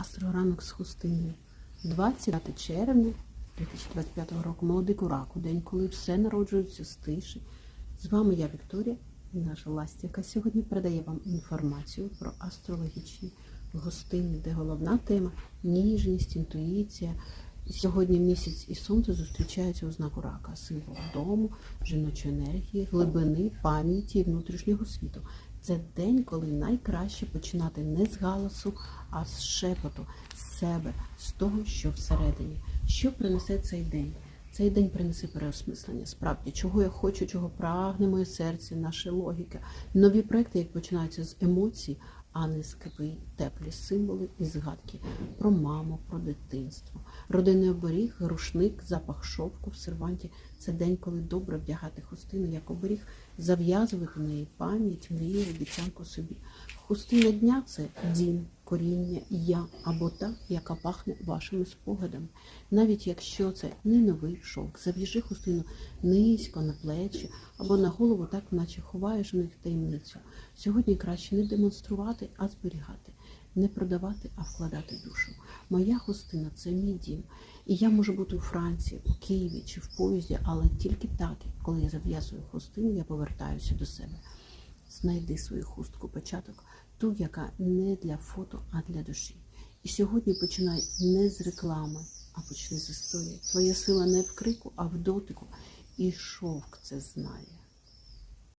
Астроранок з хустиною. 25 червня 2025 року. Молодику раку. День, коли все народжується з тиші. З вами я, Вікторія, і наша Ластя, яка сьогодні передає вам інформацію про астрологічні гостини, де головна тема ніжність, інтуїція. Сьогодні місяць і сонце зустрічаються у знаку рака, символ дому, жіночої енергії, глибини, пам'яті і внутрішнього світу. Це день, коли найкраще починати не з галасу, а з шепоту, з себе, з того, що всередині. Що принесе цей день? Цей день принесе переосмислення. Справді, чого я хочу, чого прагне моє серце, наша логіка. Нові проекти, як починаються з емоцій, а не з теплі символи і згадки про маму, про дитинство. Родинний оберіг, рушник, запах шовку в серванті це день, коли добре вдягати хустину, як оберіг, зав'язувати в неї пам'ять, мрію, обіцянку собі. Хустина дня це дім, коріння, я або та, яка пахне вашими спогадами. Навіть якщо це не новий шовк, зав'яжи хустину низько на плечі або на голову, так наче ховаєш у них таємницю. Сьогодні краще не демонструвати, а зберігати, не продавати, а вкладати душу. Моя хустина це мій дім. І я можу бути у Франції, у Києві чи в поїзді, але тільки так, коли я зав'язую хустину, я повертаюся до себе. Знайди свою хустку початок, ту, яка не для фото, а для душі. І сьогодні починай не з реклами, а почни з історії. Твоя сила не в крику, а в дотику. І шовк це знає.